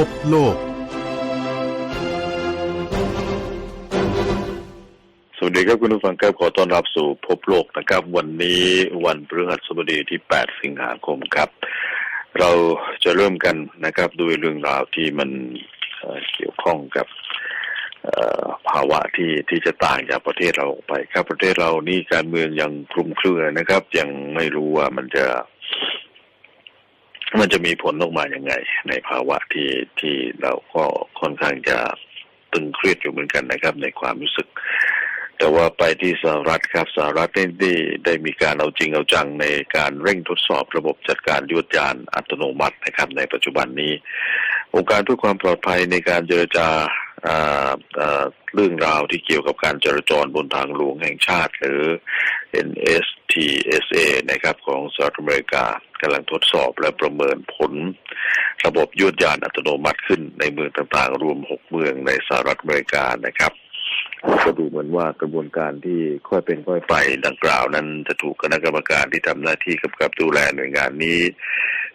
พบโลก สวัสดีครับคุณผู้ฟังครับขอต้อนรับสู่พบโลกนะครับ วันนี้วันพฤหัสบดีที่ 8 สิงหาคมครับ เราจะเริ่มกันนะครับด้วยเรื่องราวที่มันเเกี่ยวข้องกับภาวะที่ที่จะต่างจากประเทศเราออกไป ครับประเทศเรานี่การเมืองยังคลุมเครือนะครับ ยังไม่รู้ว่ามันจะ มันจะมีผลออกมาอย่างไง ในภาวะที่ที่เราก็ค่อนข้างจะตึงเครียดอยู่เหมือนกันนะครับ ในความรู้สึก แต่ว่าไปที่สหรัฐครับสหรัฐได้ได้ได้มีการเอาจริงเอาจังในการเร่งทดสอบระบบจัดการยวดยานอัตโนมัตินะครับ ในปัจจุบันนี้ องค์การเพื่อความปลอดภัยในการเจรจาอ่าอ่า เรื่องราวที่เกี่ยวกับการจราจรบนทางหลวงแห่งชาติ หรือ NSTSA นะครับของสหรัฐอเมริกากำลังทดสอบและประเมินผล ระบบยวดยานอัตโนมัติขึ้นในเมืองต่างๆ รวม 6 เมืองในสหรัฐอเมริกานะครับก็ดูเหมือนว่ากระบวนการที่ค่อยเป็นค่อยไปดังกล่าวนั้นจะถูกคณะกรรมการที่ทำหน้าที่กำกับดูแลหน่วยงานนี้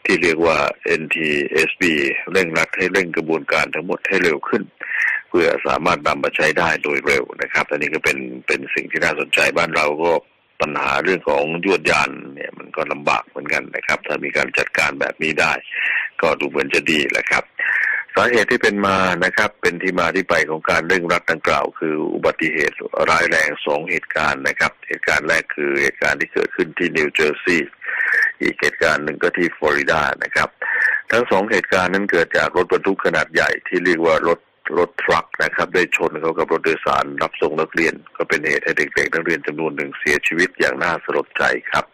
ที่เรียกว่า NTSB เร่งรัดให้เร่งกระบวนการทั้งหมดให้เร็วขึ้น เพื่อสามารถนำมาใช้ได้โดยเร็วนะครับอันนี้ก็เป็นเป็นสิ่งที่น่าสนใจบ้านเราก็ปัญหาเรื่องของยวดยานเนี่ยมันก็ลำบากเหมือนกันนะครับ ถ้ามีการจัดการแบบนี้ได้ ก็ดูเหมือนจะดีแหละครับ สาเหตุที่เป็นมานะครับ เป็นที่มาที่ไปของการเร่งรัดดังกล่าว คืออุบัติเหตุร้ายแรงสองเหตุการณ์นะครับ เหตุการณ์แรกคือเหตุการณ์ที่เกิดขึ้นที่นิวเจอร์ซีย์อีกเหตุการณ์หนึ่งก็ที่ฟลอริดานะครับ ทั้งสองเหตุการณ์นั้นเกิดจากรถบรรทุกขนาดใหญ่ที่เรียกว่ารถ รถทรัคนะครับ ได้ชนเข้ากับรถโดยสารรับส่งนักเรียน ก็เป็นเหตุให้เด็กๆ นักเรียนจำนวนหนึ่งเสียชีวิตอย่างน่าสลดใจครับ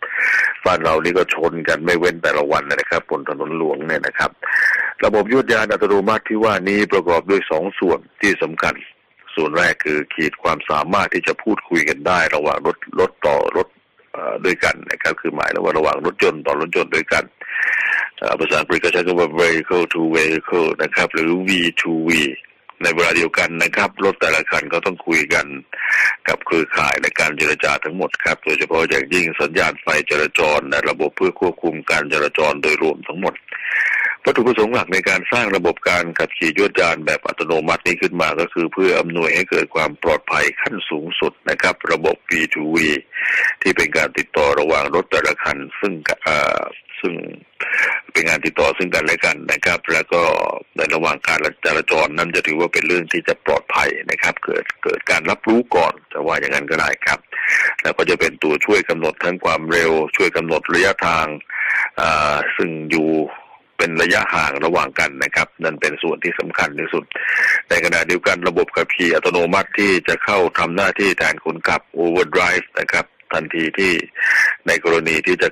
บ้านเรานี่ก็ชนกันไม่เว้นแต่ละวันนะครับบนถนนหลวงเนี่ยนะครับ ระบบยวดยานอัตโนมัติที่ว่านี้ประกอบด้วยสองส่วนที่สำคัญ ส่วนแรกคือขีดความสามารถที่จะพูดคุยกันได้ ระหว่างรถรถต่อรถด้วยกันนะครับคือหมายถึงว่าระหว่างรถยนต์ต่อรถยนต์ด้วยกันภาษาอังกฤษก็ใช้คำว่า vehicle to vehicle นะครับ หรือ V to V ในเวลาเดียวกันนะครับ รถแต่ละคันก็ต้องคุยกันกับเครือข่ายในการเจรจาทั้งหมดครับ โดยเฉพาะอย่างยิ่งสัญญาณไฟจราจรและระบบเพื่อควบคุมการจราจรโดยรวมทั้งหมดวัตถุประสงค์หลักในการสร้างระบบการขับขี่ยวดยานแบบอัตโนมัตินี้ขึ้นมาก็คือเพื่ออำนวยให้เกิดความปลอดภัยขั้นสูงสุดนะครับ ระบบ P2V ที่เป็นการติดต่อระหว่างรถแต่ละคัน ซึ่งซึ่ง เป็นงานติดต่อซึ่งกันและกันนะครับ แล้วก็ในระหว่างการจราจรนั้นจะถือว่าเป็นเรื่องที่จะปลอดภัยนะครับ เกิดเกิดการรับรู้ก่อนจะว่าอย่างนั้นก็ได้ครับ แล้วก็จะเป็นตัวช่วยกำหนดทั้งความเร็ว ช่วยกำหนดระยะทางอ่าซึ่งอยู่เป็นระยะห่างระหว่างกันนะครับ นั่นเป็นส่วนที่สำคัญที่สุด ในขณะเดียวกันระบบขับขี่อัตโนมัติที่จะเข้าทำหน้าที่แทนคนขับ overdrive นะครับ ทันทีที่ในกรณีที่จะ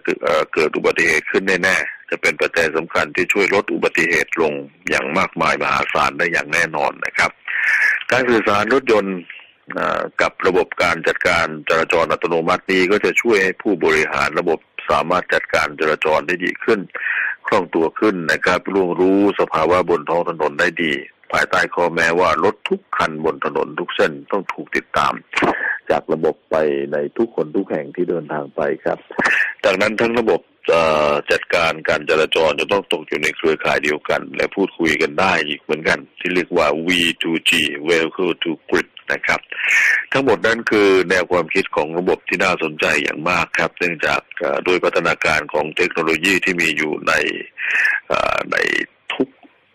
เกิดอุบัติเหตุขึ้นแน่ๆจะเป็นปัจจัยสำคัญที่ช่วยลดอุบัติเหตุลงอย่างมากมายมหาศาลได้อย่างแน่นอนนะครับ การสื่อสารรถยนต์กับระบบการจัดการจราจรอัตโนมัตินี้ก็จะช่วยให้ผู้บริหารระบบสามารถจัดการจราจรได้ดีขึ้น คล่องตัวขึ้นนะครับร่วงรู้สภาวะบนท้องถนนได้ดี ภายใต้ข้อแม้ว่ารถทุกคันบนถนนทุกเส้นต้องถูกติดตาม จากระบบไปในทุกคนทุกแห่งที่เดินทางไปครับจากนั้นทั้งระบบจัดการการจราจรจะต้องตกอยู่ในเครือข่ายเดียวกัน และพูดคุยกันได้อีกเหมือนกัน ที่เรียกว่า V2G Vehicle to Grid นะครับ ทั้งหมดนั้นคือแนวความคิดของระบบที่น่าสนใจอย่างมากครับ เนื่องจากด้วยพัฒนาการของเทคโนโลยีที่มีอยู่ในใน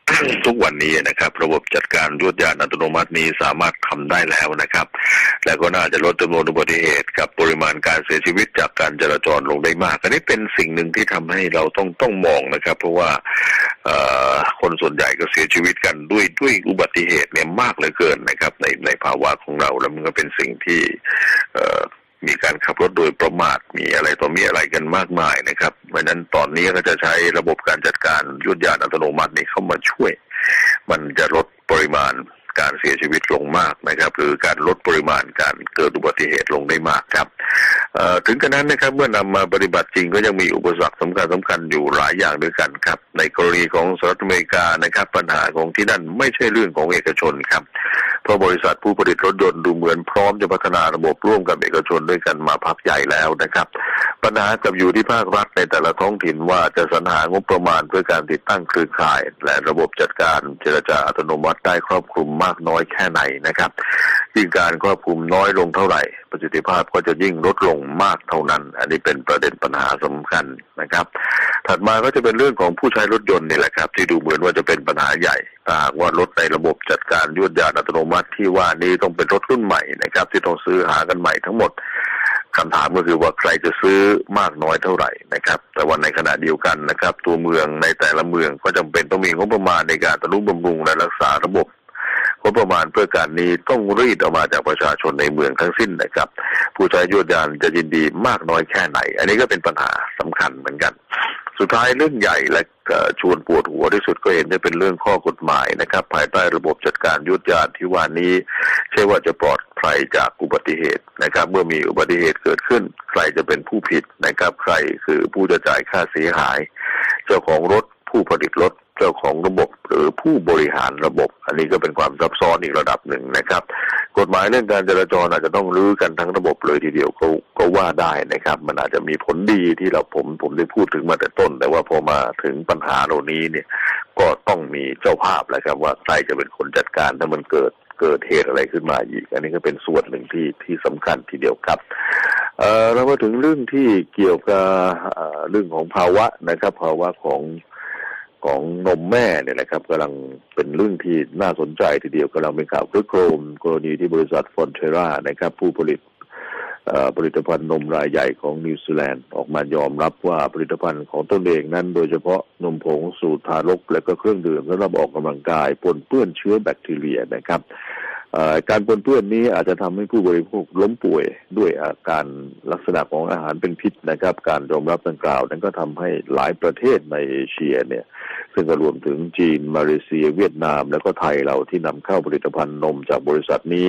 ทุกทุกวันนี้นะครับ ระบบจัดการยวดยานอัตโนมัตินี้สามารถทำได้แล้วนะครับ และก็น่าจะลดจำนวนอุบัติเหตุ กับปริมาณการเสียชีวิตจากการจราจรลงได้มากอันนี้เป็นสิ่งหนึ่งที่ทำให้เราต้องต้องมองนะครับ เพราะว่าคนส่วนใหญ่ก็เสียชีวิตกันด้วยด้วยอุบัติเหตุเนี่ยมากเหลือเกินนะครับ ในในภาวะของเราแล้วมันก็เป็นสิ่งที่ มีการขับรถโดยประมาทมีอะไรต่อมีอะไรกันมากมายนะครับเพราะนั้นตอนนี้ก็จะใช้ระบบการจัดการยุดยานอัตโนมัตินี้เข้ามาช่วย มันจะลดปริมาณการเสียชีวิตลงมากนะครับ หรือการลดปริมาณการเกิดอุบัติเหตุลงได้มากครับถึงกระนั้นนะครับเมื่อนำมาปฏิบัติจริงก็ยังมีอุปสรรคสำคัญสำคัญอยู่หลายอย่างด้วยกันครับ ในกรณีของสหรัฐอเมริกานะครับ ปัญหาของที่นั่นไม่ใช่เรื่องของเอกชนครับ ราะบริษัทผู้ผลิตรถยนต์ดูเหมือนพร้อมจะพัฒนาระบบร่วมกับเอกชนด้วยกันมาพักใหญ่แล้วนะครับ ปัญหากับอยู่ที่ภาครัฐในแต่ละท้องถิ่นว่าจะสรรหางบประมาณเพื่อการติดตั้งเครือข่าย และระบบจัดการเจรจาอัตโนมัติได้ครอบคลุมมากน้อยแค่ไหนนะครับยิ่งการครอบคลุมน้อยลงเท่าไหร่ ประสิทธิภาพก็จะยิ่งลดลงมากเท่านั้น อันนี้เป็นประเด็นปัญหาสำคัญนะครับ ถัดมาก็จะเป็นเรื่องของผู้ใช้รถยนต์นี่แหละครับ ที่ดูเหมือนว่าจะเป็นปัญหาใหญ่ ถ้าหากว่ารถในระบบจัดการยวดยานอัตโนมัติที่ว่านี้ต้องเป็นรถรุ่นใหม่นะครับ ที่ต้องซื้อหากันใหม่ทั้งหมดคำถามก็คือว่าใครจะซื้อมากน้อยเท่าไหร่นะครับ แต่ว่าในขณะเดียวกันนะครับ ตัวเมืองในแต่ละเมืองก็จำเป็นต้องมีงบประมาณในการตนุบำรุงและรักษาระบบงบประมาณเพื่อการนี้ต้องรีดออกมาจากประชาชนในเมืองทั้งสิ้นนะครับ ผู้ใช้ยวดยานจะยินดีมากน้อยแค่ไหน อันนี้ก็เป็นปัญหาสำคัญเหมือนกัน สุดท้ายเรื่องใหญ่และชวนปวดหัวที่สุดก็เห็นจะเป็นเรื่องข้อกฎหมายนะครับ ภายใต้ระบบจัดการยุทธยานที่ว่านี้ใช่ว่าจะปลอดภัยจากอุบัติเหตุนะครับ เมื่อมีอุบัติเหตุเกิดขึ้น ใครจะเป็นผู้ผิดนะครับ ใครคือผู้จะจ่ายค่าเสียหาย เจ้าของรถ ผู้ผลิตรถเจ้าของระบบหรือผู้บริหารระบบ อันนี้ก็เป็นความซับซ้อนอีกระดับหนึ่งนะครับ กฎหมายเรื่องการจราจรอาจจะต้องรื้อกันทั้งระบบเลยทีเดียวก็ก็ว่าได้นะครับ มันอาจจะมีผลดีที่เราผมผมได้พูดถึงมาแต่ต้น แต่ว่าพอมาถึงปัญหาเหล่านี้เนี่ย ก็ต้องมีเจ้าภาพแหละครับ ว่าใครจะเป็นคนจัดการถ้ามันเกิดเกิดเหตุอะไรขึ้นมาอีก อันนี้ก็เป็นส่วนหนึ่งที่ที่สำคัญทีเดียวครับเอ่อเรามาถึงเรื่องที่เกี่ยวกับเรื่องของภาวะนะครับ ภาวะของ ของนมแม่เนี่ยนะครับกำลังเป็นเรื่องที่น่าสนใจทีเดียวกำลังเป็นข่าวคลึกโครม กรณีที่บริษัทฟอนเทรานะครับ ผู้ผลิตผลิตภัณฑ์นมรายใหญ่ของนิวซีแลนด์ออกมายอมรับว่าผลิตภัณฑ์ของตนเองนั้น โดยเฉพาะนมผงสูตรทารก และก็เครื่องดื่มสำหรับออกกำลังกายปนเปื้อนเชื้อแบคทีเรียนะครับ การปนเปื้อนนี้อาจจะทำให้ผู้บริโภคล้มป่วยด้วยอาการลักษณะของอาหารเป็นพิษนะครับ การยอมรับดังกล่าว นั้นก็ทำให้หลายประเทศในเอเชียเนี่ย ซึ่งก็รวมถึงจีน มาเลเซีย เวียดนาม แล้วก็ไทยเราที่นำเข้าผลิตภัณฑ์นมจากบริษัทนี้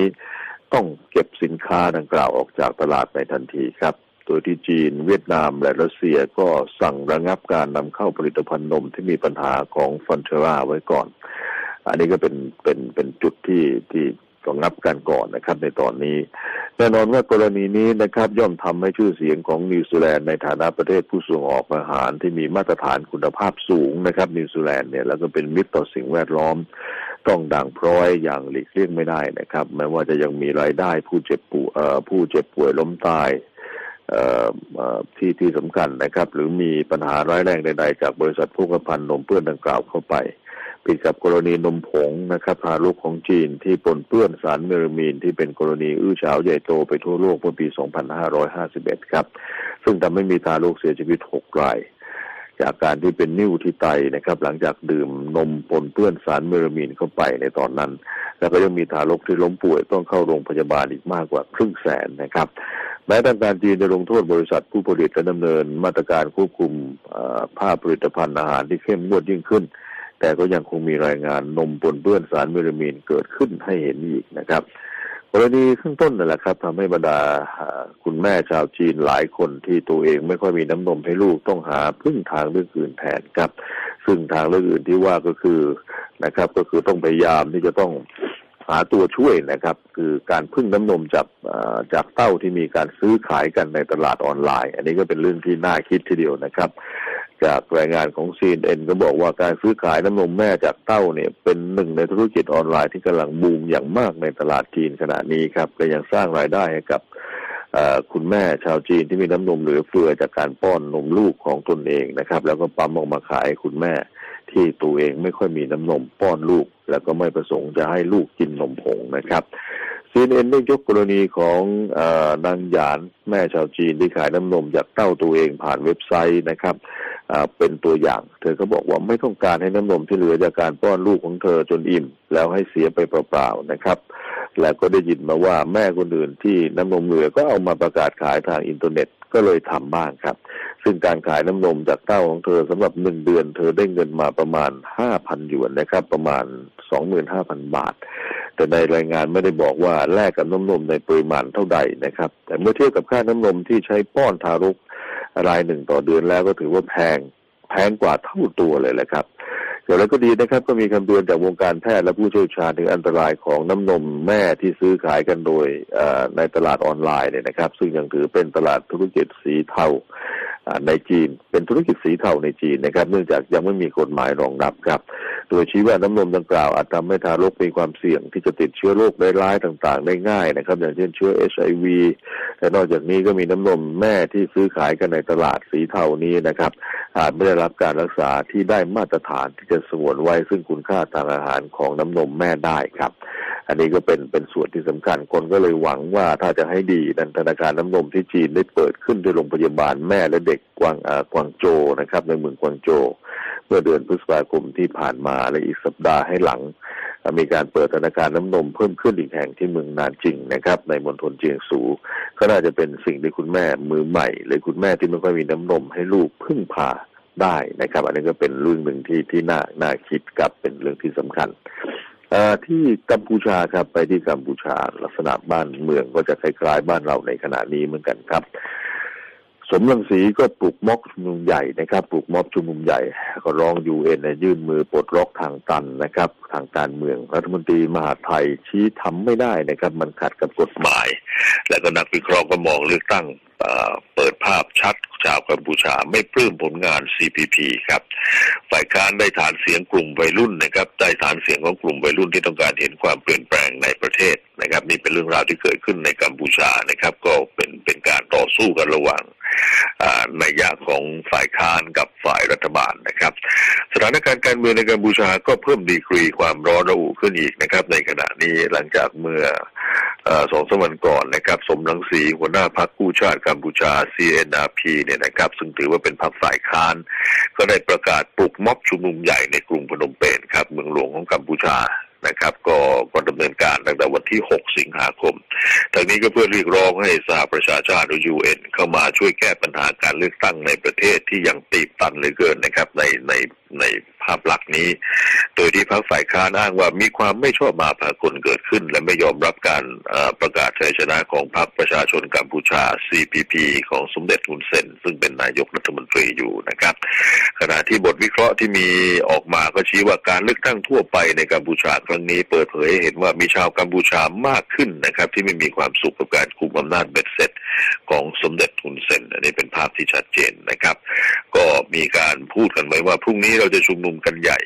ต้องเก็บสินค้าดังกล่าวออกจากตลาดในทันทีครับโดยที่จีน เวียดนามและรัสเซียก็สั่งระงับการนำเข้าผลิตภัณฑ์นมที่มีปัญหาของฟอนเทราไว้ก่อน อันนี้ก็เป็นเป็นเป็นจุดที่ที่ ต้องงับกันก่อนนะครับ ในตอนนี้ แน่นอนว่ากรณีนี้นะครับ ย่อมทำให้ชื่อเสียงของนิวซีแลนด์ในฐานะประเทศผู้ส่งออกอาหารที่มีมาตรฐานคุณภาพสูงนะครับ นิวซีแลนด์เนี่ยแล้วก็เป็นมิตรต่อสิ่งแวดล้อม ต้องด่างพร้อยอย่างหลีกเลี่ยงไม่ได้นะครับแม้ว่าจะยังมีรายได้ผู้เจ็บป่วยผู้เจ็บป่วยล้มตายที่ที่สำคัญนะครับ หรือมีปัญหาร้ายแรงใดๆ จากบริษัทผู้ผลิตนมเปื้อนดังกล่าวเข้าไป ผิดกับกรณีนมผงนะครับทารกของจีนที่ปนเปื้อนสารเมลามีนที่เป็นกรณีอื้อฉาวใหญ่โตไปทั่วโลกเมื่อปี 2551 ครับ ซึ่งทำให้มีทารกเสียชีวิต 6 ราย จากการที่เป็นนิ่วที่ไตนะครับ หลังจากดื่มนมปนเปื้อนสารเมลามีนเข้าไปในตอนนั้น แล้วก็ยังมีทารกที่ล้มป่วยต้องเข้าโรงพยาบาลอีกมากกว่าครึ่งแสนนะครับแม้ทางการจีนจะลงโทษบริษัทผู้ผลิตและดำเนินมาตรการควบคุมภาพผลิตภัณฑ์อาหารที่เข้มงวดยิ่งขึ้น แต่ก็ยังคงมีรายงานนมปนเปื้อนสารเมลามีนเกิดขึ้นให้เห็นอีกนะครับกรณีข้างต้นนั่นแหละครับทำให้บรรดาคุณแม่ชาวจีนหลายคนที่ตัวเองไม่ค่อยมีน้ำนมให้ลูกต้องหาพึ่งทางเรื่องอื่นแทนครับ ซึ่งทางเรื่องอื่นที่ว่าก็คือนะครับ ก็คือต้องพยายามที่จะต้องหาตัวช่วยนะครับ คือการพึ่งน้ำนมจากจากเต้าที่มีการซื้อขายกันในตลาดออนไลน์ อันนี้ก็เป็นเรื่องที่น่าคิดทีเดียวนะครับ จากรายงานของ CNN ก็บอกว่าการซื้อขายน้ำนมแม่จากเต้าเนี่ย เป็นหนึ่งในธุรกิจออนไลน์ที่กำลังบูมอย่างมากในตลาดจีนขณะนี้ครับและยังสร้างรายได้ให้กับคุณแม่ชาวจีนที่มีน้ำนมเหลือเฟือจากการป้อนนมลูกของตนเองนะครับ แล้วก็ปั๊มออกมาขายคุณแม่ที่ตัวเองไม่ค่อยมีน้ำนมป้อนลูก แล้วก็ไม่ประสงค์จะให้ลูกกินนมผงนะครับซีเอ็นได้ยกกรณีของนางหยานแม่ชาวจีนที่ขายน้ำนมจากเต้าตัวเองผ่านเว็บไซต์นะครับ เป็นตัวอย่าง เธอก็บอกว่าไม่ต้องการให้น้ำนมที่เหลือจากการป้อนลูกของเธอจนอิ่ม แล้วให้เสียไปเปล่าๆนะครับ แล้วก็ได้ยินมาว่าแม่คนอื่นที่น้ำนมเหลือก็เอามาประกาศขายทางอินเทอร์เน็ตก็เลยทำบ้างครับ ซึ่งการขายน้ำนมจากเต้าของเธอสำหรับหนึ่งเดือน เธอได้เงินมาประมาณห้าพันหยวนนะครับ ประมาณสองหมื่นห้าพันบาท แต่ในรายงานไม่ได้บอกว่าแลกกับน้ำนมในปริมาณเท่าใดนะครับ แต่เมื่อเทียบกับค่าน้ำนมที่ใช้ป้อนทารก รายหนึ่งต่อเดือนแล้วก็ถือว่าแพงแพงกว่าเท่าตัวเลยแหละครับอย่างไรก็ดีนะครับก็มีคำเตือนจากวงการแพทย์และผู้เชี่ยวชาญถึงอันตรายของน้ำนมแม่ที่ซื้อขายกันโดยในตลาดออนไลน์เนี่ยนะครับ ซึ่งยังถือเป็นตลาดธุรกิจสีเทา ในจีน เป็นธุรกิจสีเทาในจีนนะครับ เนื่องจากยังไม่มีกฎหมายรองรับครับ โดยชี้ว่าน้ำนมดังกล่าวอาจทำให้ทารกมีความเสี่ยงที่จะติดเชื้อโรคร้ายๆต่าง ๆ ได้ง่ายนะครับ อย่างเช่นเชื้อ HIV และนอกจากนี้ก็มีน้ำนมแม่ที่ซื้อขายกันในตลาดสีเทานี้นะครับอาจไม่ได้รับการรักษาที่ได้มาตรฐานที่จะสงวนไว้ซึ่งคุณค่าทางอาหารของน้ำนมแม่ได้ครับ อันนี้ก็เป็นเป็นส่วนที่สำคัญคนก็เลยหวังว่าถ้าจะให้ดีนั้นธนาคารน้ำนมที่จีนได้เปิดขึ้นที่โรงพยาบาลแม่และเด็กกวางอ่ากวางโจนะครับในเมืองกวางโจ เมื่อเดือนพฤษภาคมที่ผ่านมาและอีกสัปดาห์ให้หลัง มีการเปิดธนาคารน้ำนมเพิ่มขึ้นอีกแห่งที่เมืองนานจริงนะครับ ในมณฑลเจียงสูก็น่าจะเป็นสิ่งที่คุณแม่มือใหม่ หรือคุณแม่ที่ไม่ค่อยมีน้ำนมให้ลูกพึ่งพาได้นะครับ อันนี้ก็เป็นเรื่องหนึ่งที่ที่น่าน่าคิดกับเป็นเรื่องที่สำคัญที่กัมพูชาครับไปที่กัมพูชาลักษณะบ้านเมืองก็จะคล้ายๆบ้านเราในขณะนี้เหมือนกันครับ สมรังสีก็ปลุกม็อบชุมนุมใหญ่นะครับ ปลุกม็อบชุมนุมใหญ่ ก็ร้องยูเอ็นยื่นมือปลดล็อกทางตันนะครับ ทางการเมืองรัฐมนตรีมหาไทยชี้ทำไม่ได้นะครับ มันขัดกับกฎหมาย แล้วก็นักวิเคราะห์ก็มองเลือกตั้งเปิดภาพชัดชาวกัมพูชาไม่ปลื้มผลงาน CPP ครับ ฝ่ายค้านได้ฐานเสียงกลุ่มวัยรุ่นนะครับ ได้ฐานเสียงของกลุ่มวัยรุ่นที่ต้องการเห็นความเปลี่ยนแปลงในประเทศนะครับ นี่เป็นเรื่องราวที่เกิดขึ้นในกัมพูชานะครับ ก็เป็นเป็นการต่อสู้กันระหว่าง ในยะของฝ่ายค้านกับฝ่ายรัฐบาลนะครับ สถานการณ์การเมืองในกัมพูชาก็เพิ่มดีกรีความร้อนระอุขึ้นอีกนะครับ ในขณะนี้หลังจากเมื่ออสองสามวันก่อนนะครับ สมรังสีหัวหน้าพรรคกู้ชาติกัมพูชา CNRP เนี่ยนะครับ ซึ่งถือว่าเป็นพรรคฝ่ายค้าน ก็ได้ประกาศปลุกม็อบชุมนุมใหญ่ในกรุงพนมเปญครับ เมืองหลวงของกัมพูชา นะครับก็ก็ดำเนินการตั้งแต่วันที่ 6 สิงหาคมทางนี้ก็เพื่อเรียกร้องให้สหประชาชาติหรือ UN เข้ามาช่วยแก้ปัญหาการเลือกตั้งในประเทศที่ยังตีบตันเหลือเกินนะครับในในในภาพลักษณ์นี้ โดยที่พรรคฝ่ายค้านอ้างว่ามีความไม่ชอบมาพากลเกิดขึ้น และไม่ยอมรับการประกาศชัยชนะของพรรคประชาชนกัมพูชา CPP ของสมเด็จฮุนเซนซึ่งเป็นนายกรัฐมนตรีอยู่นะครับ ขณะที่บทวิเคราะห์ที่มีออกมาก็ชี้ว่าการเลือกตั้งทั่วไปในกัมพูชาครั้งนี้เปิดเผยให้เห็นว่ามีชาวกัมพูชามากขึ้นนะครับ ที่ไม่มีความสุขกับการคุมอำนาจเบ็ดเสร็จของสมเด็จฮุนเซนอันนี้เป็นภาพที่ชัดเจนนะครับ ก็มีการพูดกันไว้ว่าพรุ่งนี้เราจะชุมนุมกันใหญ่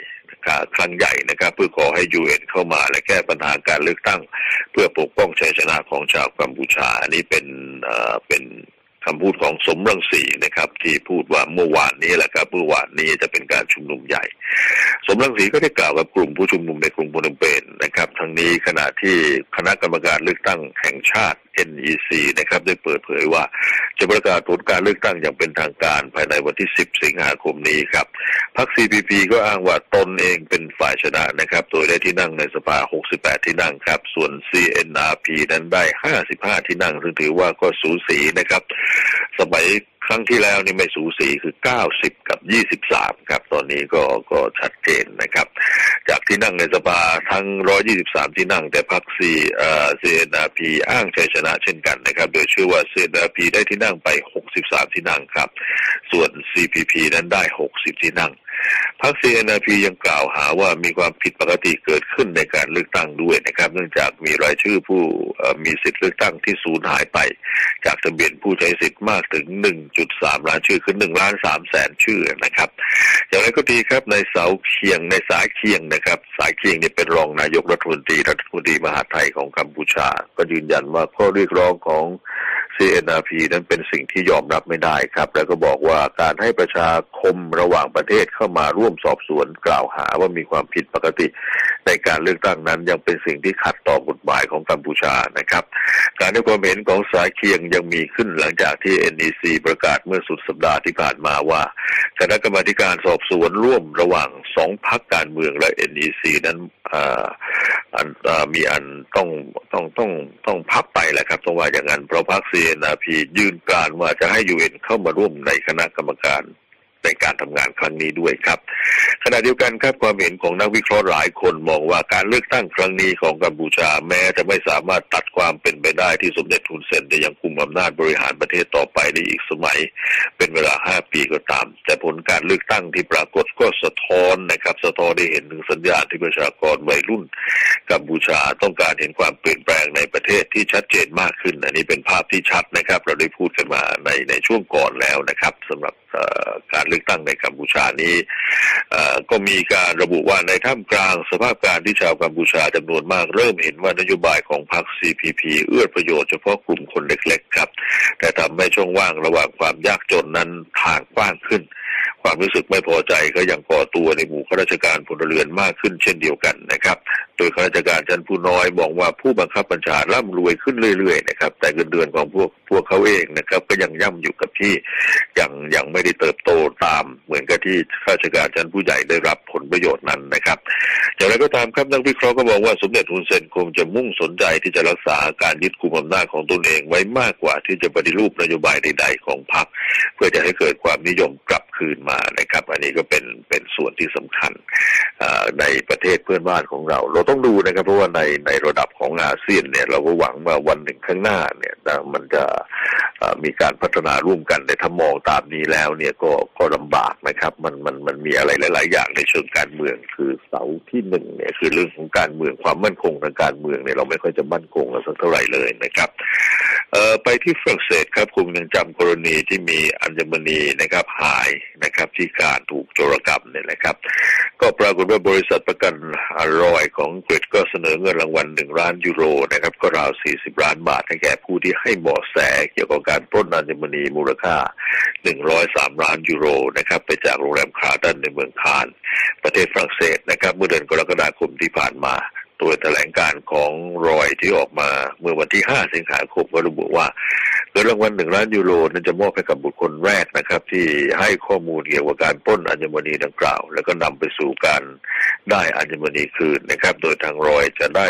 ครั้งใหญ่นะครับ เพื่อขอให้ยูเอ็นเข้ามาและแก้ปัญหาการเลือกตั้ง เพื่อปกป้องชัยชนะของชาวกัมพูชา อันนี้เป็นอ่อเป็น คำพูดของสมรังสีนะครับ ที่พูดว่าเมื่อวานนี้แหละครับเมื่อวานนี้จะเป็นการชุมนุมใหญ่ สมรังสีก็ได้กล่าวกับกลุ่มผู้ชุมนุมในกรุงพนมเปญนะครับ ทั้งนี้ขณะที่คณะกรรมการเลือกตั้งแห่งชาติ NEC นะครับได้เปิดเผยว่า จะประกาศผลการเลือกตั้งอย่างเป็นทางการภายในวันที่ 10 สิงหาคมนี้ครับพรรค CPP ก็อ้างว่าตนเองเป็นฝ่ายชนะนะครับ โดยได้ที่นั่งในสภา 68 ที่นั่งครับ ส่วน CNRP นั้นได้ 55 ที่นั่งซึ่งถือว่าก็สูสีนะครับสมัยครั้งที่แล้วนี่ไม่สูสีคือ90กับ23ครับ ตอนนี้ก็ก็ชัดเจนนะครับ จากที่นั่งในสภาทั้ง123ที่นั่งแต่พรรค C เอ่อ CNRP อ้างชัยชนะเช่นกันนะครับ โดยเชื่อว่า CNRP ได้ที่นั่งไป63ที่นั่งครับ ส่วน CPP นั้นได้60ที่นั่ง พรรค CNRP ยังกล่าวหาว่ามีความผิดปกติเกิดขึ้นในการเลือกตั้งด้วยนะครับ เนื่องจากมีรายชื่อผู้มีสิทธิเลือกตั้งที่สูญหายไป จากทะเบียนผู้ใช้สิทธิ์มากถึง 1.3 ล้านชื่อคือ1ล้าน3แสนชื่อนะครับ อย่างไรก็ดีครับในเสาเคียงในสายเคียงนะครับ สายเคียงเนี่ยเป็นรองนายกรัฐมนตรีรัฐมนตรีมหาไทยของกัมพูชา ก็ยืนยันว่าข้อเรียกร้องของ CNRP นั้นเป็นสิ่งที่ยอมรับไม่ได้ครับ แล้วก็บอกว่าการให้ประชาคมระหว่างประเทศเข้ามาร่วมสอบสวนกล่าวหาว่ามีความผิดปกติ ในการเลือกตั้งนั้นยังเป็นสิ่งที่ขัดต่อกฎหมายของกัมพูชานะครับ การให้ความเห็นของสายเคียงยังมีขึ้นหลังจากที่ NEC ประกาศเมื่อสุดสัปดาห์ที่ผ่านมาว่าคณะกรรมาการสอบสวนร่วมระหว่างสองพักการเมืองและ NEC นั้นอันมีอันต้องต้องต้องต้องพับไปแหละครับต้องว่าอย่างนั้นเพราะพรรคเยนาพียืนการว่าจะให้ยุเอ็นเข้ามาร่วมในคณะกรรมการ ในการทำงานครั้งนี้ด้วยครับ ขณะเดียวกันครับความเห็นของนักวิเคราะห์หลายคนมองว่าการเลือกตั้งครั้งนี้ของกัมพูชาแม้จะไม่สามารถตัดความเป็นไปได้ที่สมเด็จทุนเซนจะยังคุมอำนาจบริหารประเทศต่อไปในอีกสมัย เป็นเวลา 5 ปีก็ตาม แต่ผลการเลือกตั้งที่ปรากฏก็สะท้อนนะครับสะท้อนได้เห็นถึงสัญญาณที่ประชากรวัยรุ่นกัมพูชาต้องการเห็นความเปลี่ยนแปลงในประเทศที่ชัดเจนมากขึ้น อันนี้เป็นภาพที่ชัดนะครับ เราได้พูดกันมาในในช่วงก่อนแล้วนะครับสำหรับ การเลือกตั้งในกัมพูชานี้ก็มีการระบุว่าในท่ามกลางสภาพการที่ชาวกัมพูชาจำนวนมากเริ่มเห็นว่านโยบายของพรรค CPP เอื้อประโยชน์เฉพาะกลุ่มคนเล็กๆครับ แต่ทำให้ช่องว่างระหว่างความยากจนนั้นทางกว้างขึ้น ความรู้สึกไม่พอใจก็ยังก่อตัวในหมู่ข้าราชการพลเรือนมากขึ้นเช่นเดียวกันนะครับ โดยข้าราชการชั้นผู้น้อยมองว่าผู้บังคับบัญชาร่ำรวยขึ้นเรื่อยๆนะครับ แต่เงินเดือนของพวกพวกเขาเองนะครับ ก็ยังย่ำอยู่กับที่ยังยังไม่ได้เติบโตตาม เหมือนกับที่ข้าราชการชั้นผู้ใหญ่ได้รับผลประโยชน์นั้นนะครับอย่างไรก็ตามครับนักวิเคราะห์ก็บอกว่าสมเด็จฮุนเซนคงจะมุ่งสนใจที่จะรักษาการยึดคุมอำนาจของตนเองไว้มากกว่าที่จะปฏิรูปนโยบายใด ๆ ของพรรคเพื่อจะให้เกิดความนิยมกลับคืนมานะครับ อันนี้ก็เป็นเป็นส่วนที่สำคัญในประเทศเพื่อนบ้านของเราเราต้องดูนะครับเพราะว่าในในระดับของอาเซียนเนี่ยเราก็หวังว่าวันหนึ่งข้างหน้าเนี่ยมันจะมีการพัฒนาร่วมกันแต่ถ้ามองตามนี้แล้วเนี่ยก็ก็ลำบากนะครับ มันมันมันมีอะไรหลาย ๆ อย่างในเชิงการเมืองคือเสาที่หนึ่งเนี่ยคือเรื่องของการเมืองความมั่นคงทางการเมืองเนี่ยเราไม่ค่อยจะมั่นคงสักเท่าไหร่เลยนะครับ ออไปที่ฝรั่งเศสครับคุณยังจำกรณีที่มีอัญมณีนะครับหายนะครับ ที่การถูกโจรกรรมเนี่ยนะครับ ก็ปรากฏว่าบริษัทประกันรอยของกรดก็เสนอเงินรางวัลหนึ่งล้านยูโรนะครับก็ราวสี่สิบล้านบาทให้แก่ผู้ที่ให้เบาะแสเกี่ยวกับการปล้นอัญมณีมูลค่าหนึ่งร้อยสามล้านยูโรนะครับไปจากโรงแรมคาร์ดันในเมืองคาน ประเทศฝรั่งเศสนะครับ เมื่อเดือนกรกฎาคมที่ผ่านมา ตัวแถลงการของรอยที่ออกมาเมื่อวันที่ 5 สิงหาคมก็ระบุว่าเงินรางวัลหนึ่งล้านยูโรนั้นจะมอบให้กับบุคคลแรกนะครับ ที่ให้ข้อมูลเกี่ยวกับการป้นอัญมณีดังกล่าว แล้วก็นำไปสู่การได้อัญมณีคืนนะครับ โดยทางรอยจะได้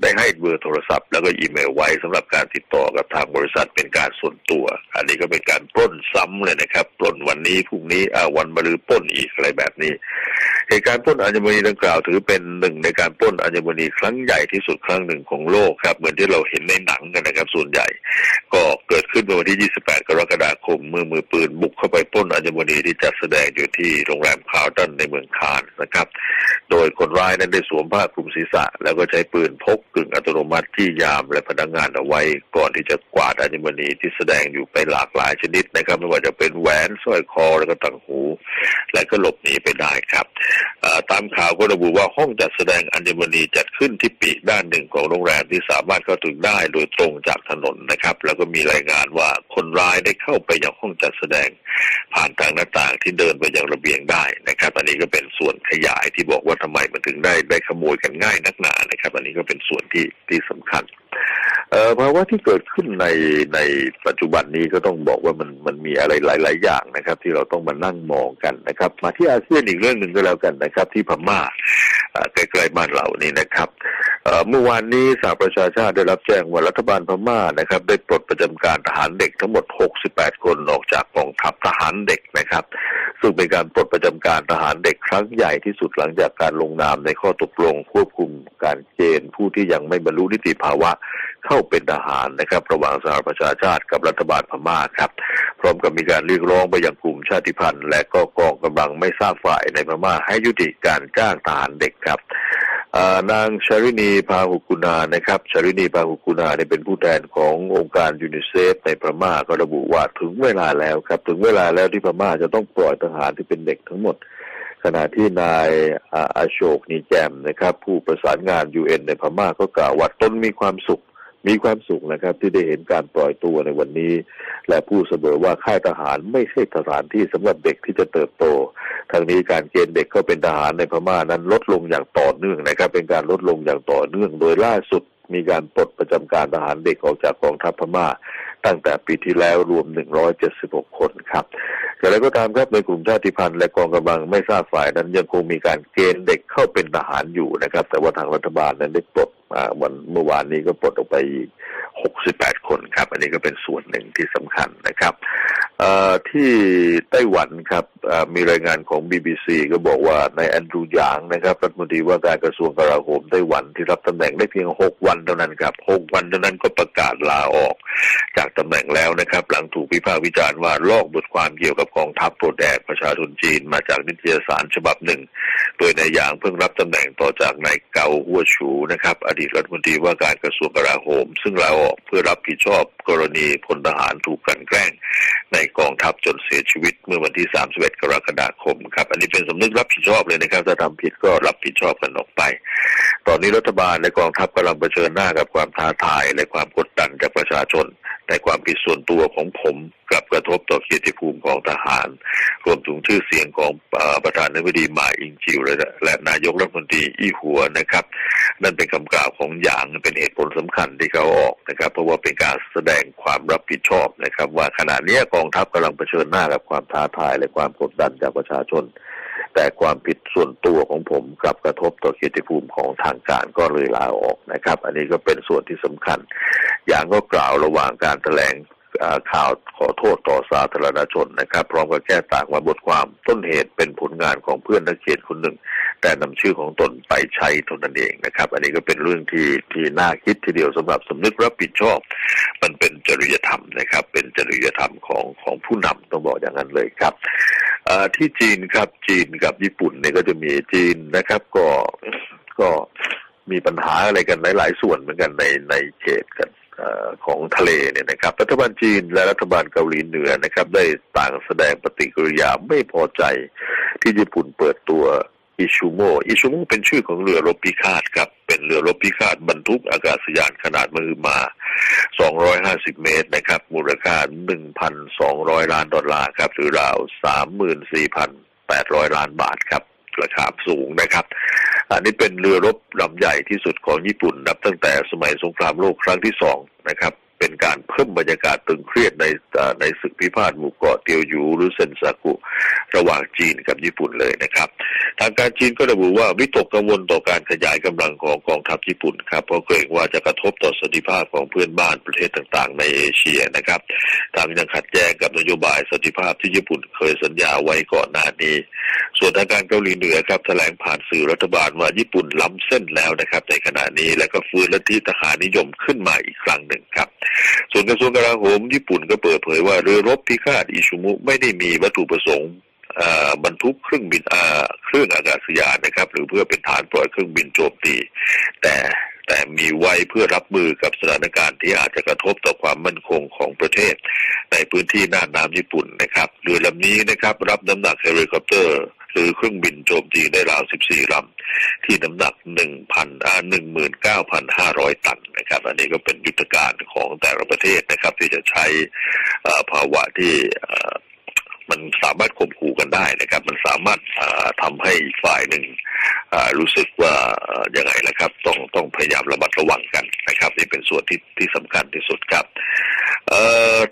ได้ให้เบอร์โทรศัพท์ แล้วก็อีเมลไว้สำหรับการติดต่อกับทางบริษัทเป็นการส่วนตัว อันนี้ก็เป็นการปล้นซ้ำเลยนะครับปล้นวันนี้พรุ่งนี้วันมะรืนปล้นอีกอะไรแบบนี้เหตุการณ์ปล้นอัญมณีดังกล่าวถือเป็นหนึ่งในการปล้นอัญมณีครั้งใหญ่ที่สุดครั้งหนึ่งของโลกครับเหมือนที่เราเห็นในหนังกันนะครับส่วนใหญ่ ก็เกิดขึ้นเมื่อวันที่ 28 กรกฎาคมมือมือปืนบุกเข้าไปปล้นอัญมณีที่จัดแสดงอยู่ที่โรงแรมคาวตันในเมืองคานนะครับ โดยคนร้ายนั้นได้สวมผ้าคลุมศีรษะ แล้วก็ใช้ปืนพกกึ่งอัตโนมัติที่ยามและพนักงานเอาไว้ ก่อนที่จะกวาดอัญมณีที่แสดงอยู่ไปหลากหลายชนิดนะครับ ไม่ว่าจะเป็นแหวนสร้อยคอแล้วก็ต่างหู และก็หลบหนีไปได้ครับตามข่าวก็ระบุว่าห้องจัดแสดงอัญมณีจัดขึ้นที่ปีกด้านหนึ่งของโรงแรมที่สามารถเข้าถึงได้โดยตรงจากถนนนะครับ แล้วก็มีรายงานว่าคนร้ายได้เข้าไปยังห้องจัดแสดง ผ่านทางหน้าต่างที่เดินไปยังระเบียงได้นะครับ อันนี้ก็เป็นส่วนขยายที่บอกว่าทำไมมันถึงได้ได้ขโมยกันง่ายนักหนานะครับอันนี้ก็เป็นส่วนที่ที่สำคัญภาวะที่เกิดขึ้นในในปัจจุบันนี้ก็ต้องบอกว่ามันมันมีอะไรหลาย ๆ อย่างนะครับ ที่เราต้องมานั่งมองกันนะครับ มาที่อาเซียนอีกเรื่องหนึ่งก็แล้วกันนะครับ ที่พม่า ใกล้ๆบ้านเรานี่นะครับเมื่อวานนี้สหประชาชาติได้รับแจ้งว่ารัฐบาลพม่านะครับ ได้ปลดประจำการทหารเด็กทั้งหมด 68 คนออกจากกองทัพทหารเด็กนะครับ ซึ่งเป็นการปลดประจำการทหารเด็กครั้งใหญ่ที่สุดหลังจากการลงนามในข้อตกลงควบคุมการเกณฑ์ผู้ที่ยังไม่บรรลุนิติภาวะเข้าเป็นทหารนะครับ ระหว่างสหประชาชาติกับรัฐบาลพม่าครับ พร้อมกับมีการเรียกร้องไปยังกลุ่มชาติพันธุ์ และก็กองกำลังไม่ทราบฝ่ายในพม่าให้ยุติการจ้างทหารเด็กครับนางชารินีพาหุกุณานะครับชารินีพาหุกุณาเนี่ยเป็นผู้แทนขององค์การยูนิเซฟในพม่าก็ระบุว่าถึงเวลาแล้วครับ ถึงเวลาแล้วที่พม่าจะต้องปล่อยทหารที่เป็นเด็กทั้งหมด ขณะที่นายอาโชกนีแจมนะครับ ผู้ประสานงานยูเอ็นในพม่าก็กล่าวว่าตนมีความสุข มีความสุขนะครับที่ได้เห็นการปล่อยตัวในวันนี้ และผู้เสมอว่าค่ายทหารไม่ใช่สถานที่สำหรับเด็กที่จะเติบโตทางนี้การเกณฑ์เด็กเข้าเป็นทหารในพม่านั้นลดลงอย่างต่อเนื่องนะครับ เป็นการลดลงอย่างต่อเนื่อง โดยล่าสุดมีการปลดประจำการทหารเด็กออกจากกองทัพพม่า ตั้งแต่ปีที่แล้วรวม 176 คนครับแต่แล้วก็ตามครับในกลุ่มชาติพันธุ์และกองกำลังไม่ทราบฝ่ายนั้นยังคงมีการเกณฑ์เด็กเข้าเป็นทหารอยู่นะครับ แต่ว่าทางรัฐบาลนั้นได้ปลดวันเมื่อวานนี้ก็ปลดออกไป 68 คนครับ อันนี้ก็เป็นส่วนหนึ่งที่สำคัญนะครับ ที่ไต้หวันครับมีรายงานของ BBC ก็บอกว่านายแอนดรูหยางนะครับรัฐมนตรีว่าการกระทรวงกลาโหมไต้หวันที่รับตำแหน่งได้เพียง 6 วันเท่านั้นครับ6วันเท่านั้นก็ประกาศลาออก จากตำแหน่งแล้วนะครับ หลังถูกวิพากษ์วิจารณ์ว่าลอกบทความเกี่ยวกับกองทัพโปรดแดกประชาชนจีนมาจากนิตยสารฉบับหนึ่ง โดยนายหยางเพิ่งรับตำแหน่งต่อจากนายเกาหัวชูนะครับอดีตรัฐมนตรีว่าการกระทรวงกลาโหม ซึ่งลาออกเพื่อรับผิดชอบ กรณีพลทหารถูกกลั่นแกล้ง ในกองทัพจนเสียชีวิตเมื่อวันที่ 31 กรกฎาคมครับ อันนี้เป็นสำนึกรับผิดชอบเลยนะครับ ถ้าทำผิดก็รับผิดชอบกันออกไป ตอนนี้รัฐบาลและกองทัพกำลังเผชิญหน้ากับความท้าทายและความกดดันจากประชาชนแต่ความผิดส่วนตัวของผมกับกระทบต่อเกียรติภูมิของทหาร รวมถึงชื่อเสียงของประธานาธิบดีมาอิงจิวและนายกรัฐมนตรีอี้หัวนะครับ นั่นเป็นคำกล่าวของหยางเป็นเหตุผลสำคัญที่เขาออกนะครับ เพราะว่าเป็นการแสดงความรับผิดชอบนะครับ ว่าขณะนี้กองทัพกำลังเผชิญหน้ากับความท้าทายและความกดดันจากประชาชน แต่ความผิดส่วนตัวของผมกลับกระทบต่อเกียรติภูมิของทางการก็เลยลาออกนะครับ อันนี้ก็เป็นส่วนที่สำคัญ อย่างก็กล่าวระหว่างการแถลงข่าวขอโทษต่อสาธารณชนนะครับ พร้อมกับแก้ต่างว่าบทความต้นเหตุเป็นผลงานของเพื่อนนักเขียนคนหนึ่ง แต่นำชื่อของตนไปใช้เท่านั้นเองนะครับ อันนี้ก็เป็นเรื่องที่ที่น่าคิดทีเดียวสำหรับสำนึกรับผิดชอบ มันเป็นจริยธรรมนะครับ เป็นจริยธรรมของของผู้นำต้องบอกอย่างนั้นเลยครับที่จีนครับจีนกับญี่ปุ่นเนี่ยก็จะมีจีนนะครับ ก็ก็มีปัญหาอะไรกันหลาย ๆ ส่วนเหมือนกันในในเขตกันของทะเลเนี่ยนะครับรัฐบาลจีนและรัฐบาลเกาหลีเหนือนะครับ ได้ต่างแสดงปฏิกิริยาไม่พอใจที่ญี่ปุ่นเปิดตัว อิชูโมอิชูโมเป็นชื่อของเรือรบพิฆาตครับ เป็นเรือรบพิฆาตบรรทุกอากาศยานขนาดมือมา 250 เมตรนะครับ มูลค่า 1,200 ล้านดอลลาร์ครับ หรือราว 34,800 ล้านบาทครับ ราคาสูงนะครับ อันนี้เป็นเรือรบลำใหญ่ที่สุดของญี่ปุ่นนับตั้งแต่สมัยสงครามโลกครั้งที่สองนะครับ เป็นการเพิ่มบรรยากาศตึงเครียดในในศึกพิพาทหมู่เกาะเตียวยูหรือเซนซากุระหว่างจีนกับญี่ปุ่นเลยนะครับ ทางการจีนก็ระบุว่าวิตกกังวลต่อการขยายกำลังของกองทัพญี่ปุ่นครับเพราะเกรงว่าจะกระทบต่อสันติภาพของเพื่อนบ้านประเทศต่างๆ ในเอเชียนะครับทางยังขัดแย้งกับนโยบายสันติภาพที่ญี่ปุ่นเคยสัญญาไว้ก่อนหน้านี้ ส่วนทางการเกาหลีเหนือครับแถลงผ่านสื่อรัฐบาลว่าญี่ปุ่นล้ำเส้นแล้วนะครับในขณะนี้และก็ฟื้นลัทธิทหารนิยมขึ้นมาอีกครั้งหนึ่งครับส่วนกระทรวงกลาโหมญี่ปุ่นก็เปิดเผยว่าเรือรบพิฆาตอิชุมุไม่ได้มีวัตถุประสงค์บรรทุกเครื่องบินเครื่องอากาศยานนะครับ หรือเพื่อเป็นฐานปล่อยเครื่องบินโจมตี แต่แต่มีไว้เพื่อรับมือกับสถานการณ์ที่อาจจะกระทบต่อความมั่นคงของประเทศ ในพื้นที่น่านน้ำญี่ปุ่นนะครับเรือลำนี้นะครับ รับน้ำหนักเฮลิคอปเตอร์ คือเครื่องบินโจมตีได้ราว 14 ลำ ที่น้ำหนัก 1,000อ่า19,500 ตันนะครับ อันนี้ก็เป็นยุทธการของแต่ละประเทศนะครับ ที่จะใช้ภาวะที่ มันสามารถข่มขู่กันได้นะครับ มันสามารถทำให้ฝ่ายหนึ่งรู้สึกว่ายังไงนะครับ ต้องต้องพยายามระมัดระวังกันนะครับ นี่เป็นส่วนที่ที่สำคัญที่สุดครับ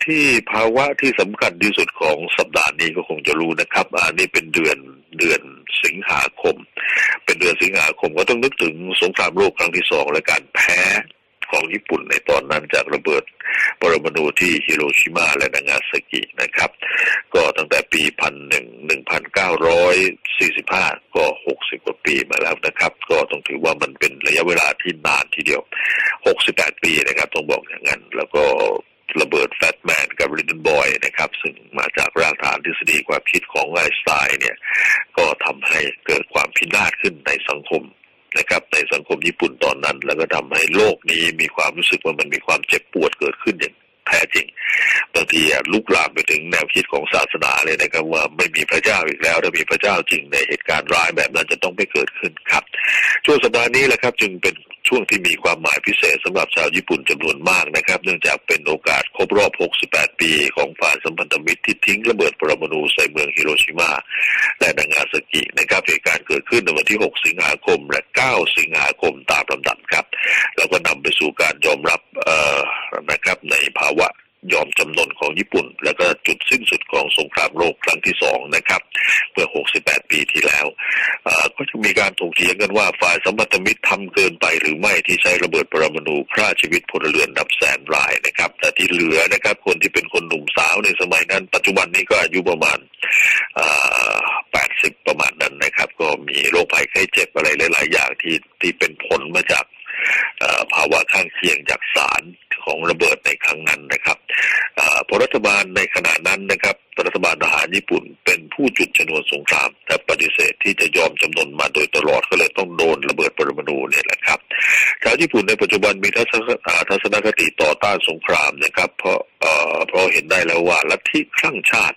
ที่ภาวะที่สำคัญที่สุดของสัปดาห์นี้ก็คงจะรู้นะครับอันนี้เป็นเดือนเดือนสิงหาคม เป็นเดือนสิงหาคมก็ต้องนึกถึงสงครามโลกครั้งที่สองและการแพ้ ของญี่ปุ่นในตอนนั้นจากระเบิดปรมาณูที่ฮิโรชิมาและนางาซากินะครับ ก็ตั้งแต่ปีพันหนึ่งหนึ่งพันเก้าร้อยสี่สิบห้าก็หกสิบกว่าปีมาแล้วนะครับ ก็ต้องถือว่ามันเป็นระยะเวลาที่นานทีเดียวหกสิบแปดปีนะครับ ต้องบอกอย่างนั้น แล้วก็ระเบิดแฟตแมนกับริดเดนบอยนะครับ ซึ่งมาจากรากฐานทฤษฎีความคิดของไอน์สไตน์เนี่ย ก็ทำให้เกิดความพินาศขึ้นในสังคม นะครับในสังคมญี่ปุ่นตอนนั้น แล้วก็ทำให้โลกนี้มีความรู้สึกว่ามันมีความเจ็บปวดเกิดขึ้นอย่าง แท้จริงบางทีลุกลามไปถึงแนวคิดของศาสนาเลยนะครับว่าไม่มีพระเจ้าอีกแล้วถ้ามีพระเจ้าจริงในเหตุการณ์ร้ายแบบนั้นจะต้องไม่เกิดขึ้นครับ ช่วงสัปดาห์นี้แหละครับ จึงเป็นช่วงที่มีความหมายพิเศษสำหรับชาวญี่ปุ่นจำนวนมากนะครับ เนื่องจากเป็นโอกาสครบรอบ 68 ปี ของฝ่ายสัมพันธมิตรที่ทิ้งระเบิดปรมาณูใส่เมืองฮิโรชิมาและนางาซากินะครับเหตุการณ์เกิดขึ้นในวันที่ 6 สิงหาคม และ 9 สิงหาคมตามลำดับครับ แล้วก็นำไปสู่การยอมรับนะครับในภาววะยอมจำนนของญี่ปุ่น แล้วก็จุดสิ้นสุดของสงครามโลกครั้งที่สองนะครับเมื่อ 68 ปีที่แล้ว ก็จะมีการถกเถียงกันว่าฝ่ายสมพันธมิตรทำเกินไปหรือไม่ที่ใช้ระเบิดปรมาณูฆ่าชีวิตพลเรือนนับแสนรายนะครับ แต่ที่เหลือนะครับ คนที่เป็นคนหนุ่มสาวในสมัยนั้น ปัจจุบันนี้ก็อายุประมาณ 80 ประมาณนั้นนะครับ ก็มีโรคภัยไข้เจ็บอะไรหลาย ๆ อย่างที่ที่เป็นผลมาจาก ภาวะข้างเคียงจากสารของระเบิดในครั้งนั้นนะครับพรัฐบาลในขณะนั้นนะครับรัฐบาลทหารญี่ปุ่นเป็นผู้จุดชนวนสงคราม แต่ปฏิเสธที่จะยอมจำนนมาโดยตลอดก็เลยต้องโดนระเบิดปรมาณูเนี่ยแหละครับชาวญี่ปุ่นในปัจจุบันมีทัศนคติต่อต้านสงครามนะครับ เพราะเพราะเห็นได้แล้วว่าลัทธิคลั่งชาติ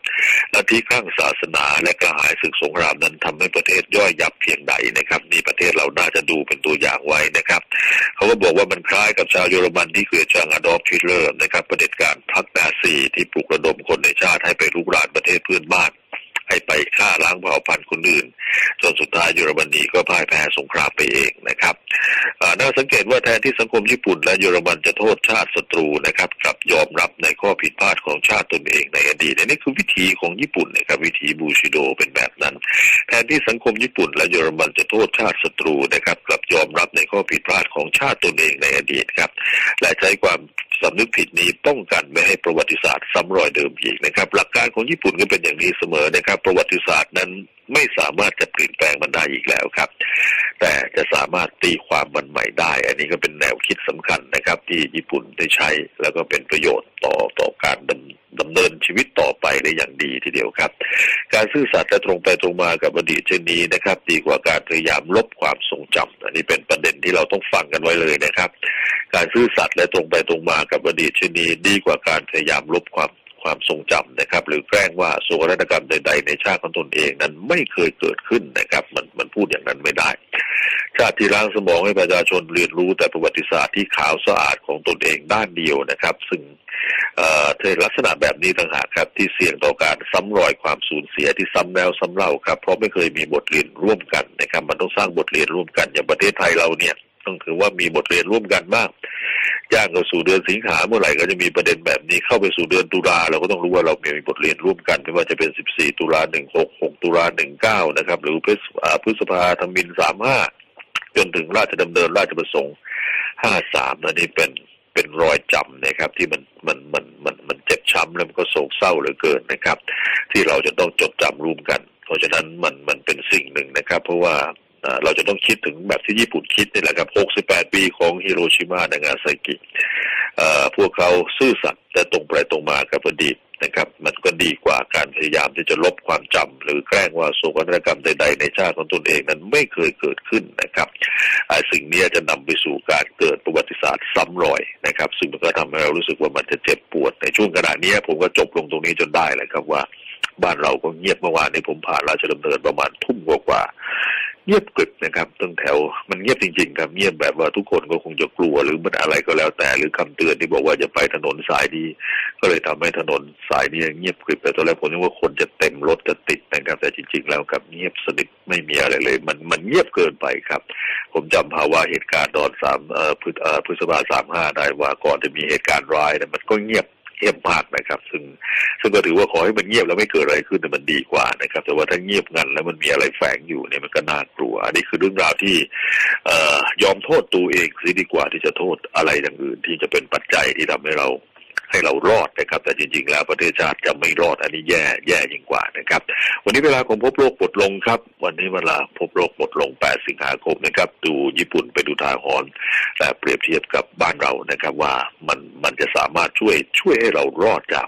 ลัทธิคลั่งศาสนาและกระหายศึกสงครามนั้นทำให้ประเทศย่อยยับเพียงใดนะครับนี่ประเทศเราน่าจะดูเป็นตัวอย่างไว้นะครับเขาก็บอกว่ามันคล้ายกับชาวเยอรมันที่เกิดจากอดอล์ฟฮิตเลอร์นะครับประเด็จการพรรคนาซีที่ปลุกระดมคนในชาติให้ไปรุกรานประเทศเพื่อนบ้าน ให้ไปฆ่าล้างเผ่าพันธุ์คนอื่น จนสุดท้ายเยอรมนีก็พ่ายแพ้สงครามไปเองนะครับน่าสังเกตว่าแทนที่สังคมญี่ปุ่นและเยอรมันจะโทษชาติศัตรูนะครับกลับยอมรับในข้อผิดพลาดของชาติตนเองในอดีตอันนี่คือวิธีของญี่ปุ่นนะครับวิธีบูชิโดเป็นแบบนั้น แทนที่สังคมญี่ปุ่นและเยอรมันจะโทษชาติศัตรูนะครับกลับยอมรับในข้อผิดพลาดของชาติตนเองในอดีตครับและใช้ความ สำนึกผิดนี้ป้องกันไม่ให้ประวัติศาสตร์ซ้ำรอยเดิมอีกนะครับ หลักการของญี่ปุ่นก็เป็นอย่างนี้เสมอนะครับ ประวัติศาสตร์นั้น ไม่สามารถจะเปลี่ยนแปลงมันได้อีกแล้วครับ แต่จะสามารถตีความมันใหม่ได้ อันนี้ก็เป็นแนวคิดสำคัญนะครับ ที่ญี่ปุ่นได้ใช้แล้วก็เป็นประโยชน์ต่อต่อการดำดำเนินชีวิตต่อไปได้อย่างดีทีเดียวครับ การซื่อสัตย์และตรงไปตรงมากับอดีตเช่นนี้นะครับ ดีกว่าการพยายามลบความทรงจำอันนี้เป็นประเด็นที่เราต้องฟังกันไว้เลยนะครับ การซื่อสัตย์และตรงไปตรงมากับอดีตเช่นนี้ ดีกว่าการพยายามลบความ ความทรงจำนะครับ หรือแกล้งว่าโศกนาฏกรรมใด ๆ ในชาติของตนเองนั้นไม่เคยเกิดขึ้นนะครับ มันมันพูดอย่างนั้นไม่ได้ ชาติที่ล้างสมองให้ประชาชนเรียนรู้แต่ประวัติศาสตร์ที่ขาวสะอาดของตนเองด้านเดียวนะครับ ซึ่งเอ่อในลักษณะแบบนี้ต่างหากครับ ที่เสี่ยงต่อการซ้ำรอยความสูญเสียที่ซ้ำแล้วซ้ำเล่าครับ เพราะไม่เคยมีบทเรียนร่วมกันนะครับ มันต้องสร้างบทเรียนร่วมกันอย่างประเทศไทยเราเนี่ยต้องถือว่ามีบทเรียนร่วมกันมาก ย่างเข้าสู่เดือนสิงหาเมื่อไหร่ก็จะมีประเด็นแบบนี้เข้าไปสู่เดือนตุลาเราก็ต้องรู้ว่าเรามีบทเรียนร่วมกันไม่ว่าจะเป็น 14 ตุลา 16 6 ตุลา 19 นะครับ หรือพฤษอ่าพฤษภาธมิน 35 จนถึงราชดำเนินราชประสงค์ 53นี่เป็นเป็นรอยจำนะครับ ที่มันมันมันมันมันเจ็บช้ำแล้วมันก็โศกเศร้าเหลือเกินนะครับ ที่เราจะต้องจดจำร่วมกัน เพราะฉะนั้นมันมันเป็นสิ่งหนึ่งนะครับ เพราะว่า เราจะต้องคิดถึงแบบที่ญี่ปุ่นคิดนี่แหละครับ 68 ปีของฮิโรชิมานางาซากิพวกเขาซื่อสัตย์แต่ตรงไปตรงมากับอดีตนะครับ มันก็ดีกว่าการพยายามที่จะลบความจำหรือแกล้งว่าโศกนาฏกรรมใด ๆ ในชาติของตนเองนั้นไม่เคยเกิดขึ้นนะครับสิ่งนี้จะนำไปสู่การเกิดประวัติศาสตร์ซ้ำรอยนะครับ ซึ่งมันก็ทำให้เรารู้สึกว่ามันจะเจ็บปวดในช่วงขณะนี้ผมก็จบลงตรงนี้จนได้เลยครับว่าบ้านเราก็เงียบเมื่อวานนี้ผมผ่านราชดำเนินประมาณทุ่มกว่า เงียบกริบนะครับตั้งแถวมันเงียบจริง ๆ ครับเงียบแบบว่าทุกคนก็คงจะกลัวหรือมันอะไรก็แล้วแต่ หรือคำเตือนที่บอกว่าจะไปถนนสายนี้ก็เลยทำให้ถนนสายนี้เงียบกริบแต่ตอนแรกผมนึกว่าคนจะเต็มรถจะติดนะครับแต่จริง ๆ แล้วกับเงียบสนิทไม่มีอะไรเลย มันมันเงียบเกินไปครับ ผมจำภาวะเหตุการณ์ตอนสามพฤษภาสามห้าได้ว่าก่อนจะมีเหตุการณ์ร้ายเนี่ยมันก็เงียบ เงียบมากนะครับ ซึ่งซึ่งก็ถือว่าขอให้มันเงียบแล้วไม่เกิดอะไรขึ้นแต่มันดีกว่านะครับ แต่ว่าถ้าเงียบงันแล้วมันมีอะไรแฝงอยู่เนี่ยมันก็น่ากลัว อันนี้คือเรื่องราวที่เอ่อยอมโทษตัวเองซิดีกว่าที่จะโทษอะไรอย่างอื่นที่จะเป็นปัจจัยที่ทำให้เรา ให้เรารอดนะครับ แต่จริง ๆ แล้วประเทศชาติจะไม่รอดอันนี้แย่แย่ยิ่งกว่านะครับ วันนี้เวลาของพบโลกหมดลงครับ วันนี้เวลาพบโลกหมดลง 8 สิงหาคมนะครับ ดูญี่ปุ่นไปดูทาหรณ์และเปรียบเทียบกับบ้านเรานะครับ ว่ามันมันจะสามารถช่วยช่วยให้เรารอดจาก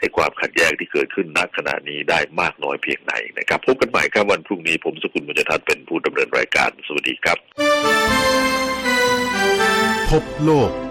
ไอ้ความขัดแย้งที่เกิดขึ้นณขณะนี้ได้มากน้อยเพียงไหนนะครับ พบกันใหม่ครับวันพรุ่งนี้ผมสกุลมุจทัศน์เป็นผู้ดำเนินรายการสวัสดีครับ พบโลก